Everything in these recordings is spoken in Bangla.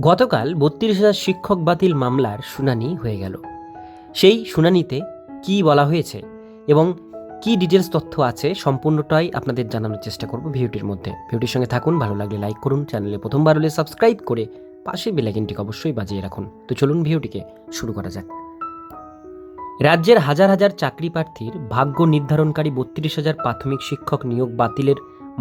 গতকাল বত্রিশ হাজার শিক্ষক বাতিল মামলার শুনানি হয়ে গেল। সেই শুনানিতে কি বলা হয়েছে এবং কি ডিটেলস তথ্য আছে সম্পূর্ণটাই আপনাদের জানানোর চেষ্টা করব ভিডিওটির মধ্যে। ভিডিওটির সঙ্গে থাকুন, ভালো লাগলে লাইক করুন, চ্যানেলে প্রথমবার হলে সাবস্ক্রাইব করে পাশে বেলাইকিনটিকে অবশ্যই বাজিয়ে রাখুন। তো চলুন ভিডিওটিকে শুরু করা যাক। রাজ্যের হাজার হাজার চাকরি প্রার্থীর ভাগ্য নির্ধারণকারী বত্রিশ হাজার প্রাথমিক শিক্ষক নিয়োগ বাতিলের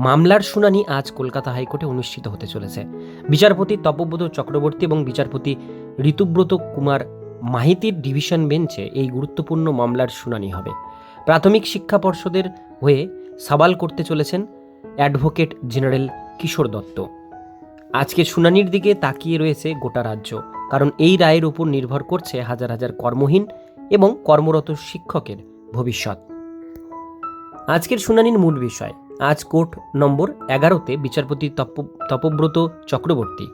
মামলার শুনানি আজ কলকাতা হাইকোর্টে অনুষ্ঠিত হতে চলেছে। বিচারপতি তপব্রত চক্রবর্তী এবং বিচারপতি ঋতুব্রত কুমার মাহিতির ডিভিশন বেঞ্চে এই গুরুত্বপূর্ণ মামলার শুনানি হবে। প্রাথমিক শিক্ষা পর্ষদের হয়ে সাবাল করতে চলেছেন অ্যাডভোকেট জেনারেল কিশোর দত্ত। আজকের শুনানির দিকে তাকিয়ে রয়েছে গোটা রাজ্য, কারণ এই রায়ের উপর নির্ভর করছে হাজার হাজার কর্মহীন এবং কর্মরত শিক্ষকের ভবিষ্যৎ। আজকের শুনানির মূল বিষয় আজ কোর্ট নম্বর এগারোতে বিচারপতি তপ- তপব্রত চক্রবর্তী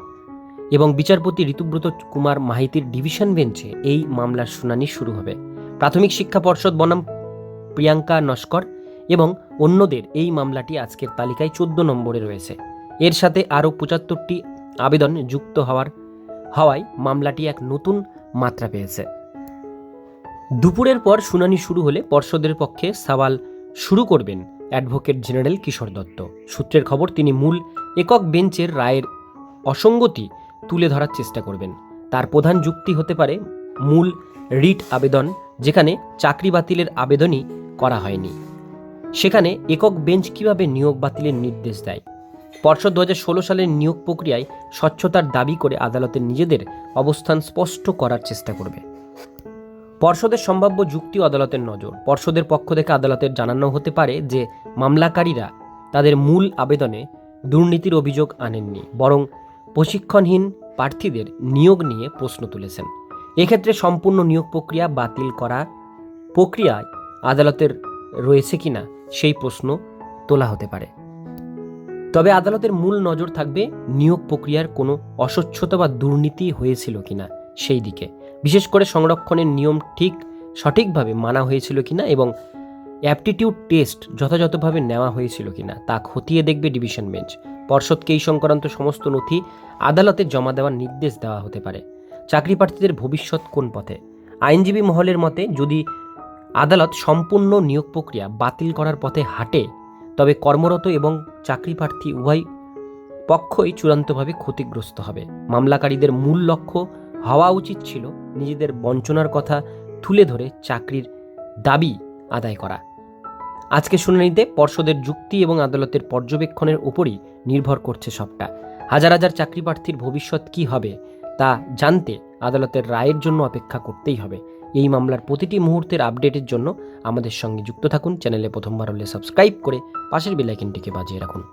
এবং বিচারপতি ঋতুব্রত কুমার মাহিতির ডিভিশন বেঞ্চে এই মামলার শুনানি শুরু হবে। প্রাথমিক শিক্ষা পর্ষদ বনাম প্রিয়াঙ্কা নস্কর এবং অন্যদের এই মামলাটি আজকের তালিকায় চোদ্দ নম্বরে রয়েছে। এর সাথে আরও পঁচাত্তরটি আবেদন যুক্ত হওয়ার, হওয়ায় মামলাটি এক নতুন মাত্রা পেয়েছে। দুপুরের পর শুনানি শুরু হলে পর্ষদের পক্ষে সওয়াল শুরু করবেন অ্যাডভোকেট জেনারেল কিশোর দত্ত। সূত্রের খবর, তিনি মূল একক বেঞ্চের রায়ের অসঙ্গতি তুলে ধরার চেষ্টা করবেন। তার প্রধান যুক্তি হতে পারে মূল রিট আবেদন, যেখানে চাকরি বাতিলের আবেদনই করা হয়নি। সেখানে একক বেঞ্চ কীভাবে নিয়োগ বাতিলের নির্দেশ দেয়? পর্ষদ দু হাজার সালের নিয়োগ প্রক্রিয়ায় স্বচ্ছতার দাবি করে আদালতের নিজেদের অবস্থান স্পষ্ট করার চেষ্টা করবে। পর্ষদের সম্ভাব্য যুক্তি আদালতের নজর। পর্ষদের পক্ষ থেকে আদালতের জানানো হতে পারে যে, মামলাকারীরা তাদের মূল আবেদনে দুর্নীতির অভিযোগ আনেননি, বরং প্রশিক্ষণহীন প্রার্থীদের নিয়োগ নিয়ে প্রশ্ন তুলেছেন। এক্ষেত্রে সম্পূর্ণ নিয়োগ প্রক্রিয়া বাতিল করা প্রক্রিয়ায় আদালতের রয়েছে কিনা সেই প্রশ্ন তোলা হতে পারে। তবে আদালতের মূল নজর থাকবে নিয়োগ প্রক্রিয়ার কোনো অস্বচ্ছতা বা দুর্নীতি হয়েছিল কিনা সেই দিকে। বিশেষ করে সংরক্ষণের নিয়ম ঠিক, সঠিকভাবে মানা হয়েছিল কিনা এবং অ্যাপটিটিউড টেস্ট যথাযথভাবে নেওয়া হয়েছিল কিনা তা খতিয়ে দেখবে ডিভিশন বেঞ্চ। পর্ষদকে এই সংক্রান্ত সমস্ত নথি আদালতে জমা দেওয়ার নির্দেশ দেওয়া হতে পারে। চাকরি প্রার্থীদের ভবিষ্যৎ কোন পথে? আইনজীবী মহলের মতে, যদি আদালত সম্পূর্ণ নিয়োগ প্রক্রিয়া বাতিল করার পথে হাঁটে, তবে কর্মরত এবং চাকরি প্রার্থী উভয় পক্ষই চূড়ান্তভাবে ক্ষতিগ্রস্ত হবে। মামলাকারীদের মূল লক্ষ্য হওয়া উচিত ছিল নিজেদের বঞ্চনার কথা তুলে ধরে চাকরির দাবি আদায় করা। আজকে শুনানিতে পর্ষদের যুক্তি এবং আদালতের পর্যবেক্ষণের উপরই নির্ভর করছে সবটা। হাজার হাজার চাকরি প্রার্থীর ভবিষ্যৎ কি হবে, তা জানতে আদালতের রায়ের জন্য অপেক্ষা করতেই হবে। এই মামলার প্রতিটি মুহূর্তের আপডেটের জন্য আমাদের সঙ্গে যুক্ত থাকুন। চ্যানেলে প্রথমবার হলে সাবস্ক্রাইব করে পাশের বেলাইকনটিকে বাজিয়ে রাখুন।